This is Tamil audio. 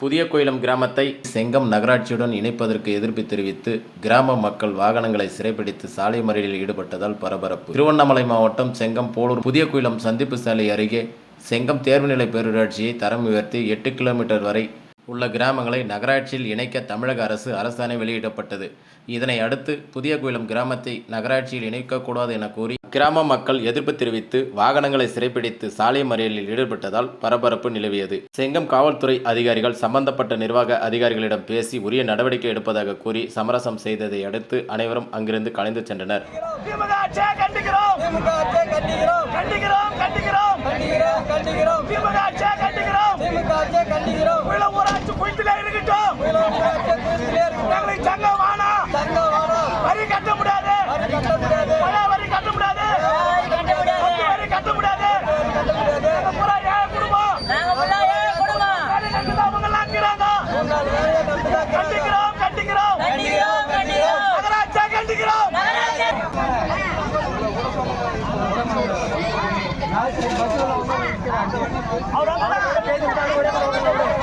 புதிய கோயிலம் கிராமத்தை செங்கம் நகராட்சியுடன் இணைப்பதற்கு எதிர்ப்பு தெரிவித்து கிராம மக்கள் வாகனங்களை சிறைப்பிடித்து சாலை மறியலில் ஈடுபட்டதால் பரபரப்பு. திருவண்ணாமலை மாவட்டம் செங்கம் போலூர் புதிய கோயிலம் சந்திப்பு சாலை அருகே செங்கம் தேர்வுநிலை பேரூராட்சியை தரம் உயர்த்தி எட்டு கிலோமீட்டர் வரை உள்ள கிராமங்களை நகராட்சியில் இணைக்க தமிழக அரசு அரசாணை வெளியிடப்பட்டது. இதனை அடுத்து புதிய கிராமத்தை நகராட்சியில் இணைக்கக்கூடாது என கூறி கிராம மக்கள் எதிர்ப்பு தெரிவித்து வாகனங்களை சிறைப்பிடித்து சாலை மறியலில் ஈடுபட்டதால் பரபரப்பு நிலவியது. செங்கம் காவல்துறை அதிகாரிகள் சம்பந்தப்பட்ட நிர்வாக அதிகாரிகளிடம் பேசி உரிய நடவடிக்கை எடுப்பதாக கூறி சமரசம் செய்ததை அடுத்து அனைவரும் அங்கிருந்து கலைந்து சென்றனர். औरंगाबाद